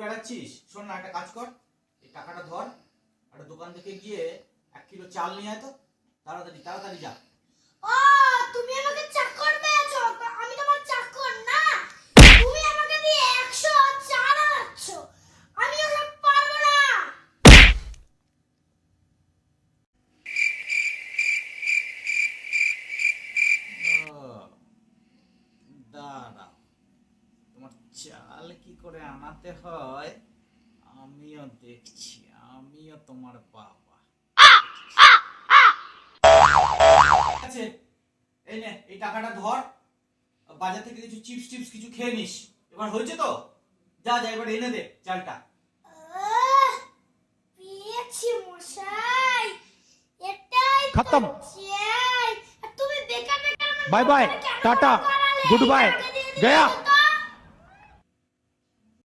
বেড়াচ্ছিস। শোন না একটা কাজ কর। এই টাকাটা ধর। একটা দোকান থেকে গিয়ে এক কিলো চাল নিয়ে আয় তো। তাড়াতাড়ি তাড়াতাড়ি যা। ও তুমি আমাকে চাকর পেয়েছ আমি তোমার চাকর না। তুমি আমাকে দিয়ে একশো চার আনাচ্ছ। আমি ওসব পারব না। তোমার চাল কি করে আনাতে হয়? আমিও দেখছি আমিও তোমার বাবা। আছে এই নে এই টাকাটা ধর। বাজার থেকে কিছু চিপস টিপস কিছু খেয়ে নিস। এবার হয়েছে তো? যা যা এবার এনে দে চালটা। পেয়েছি মশাই। এটাই খতম। তুমি বেকার বেকার bye bye, tata, good bye, Gaya.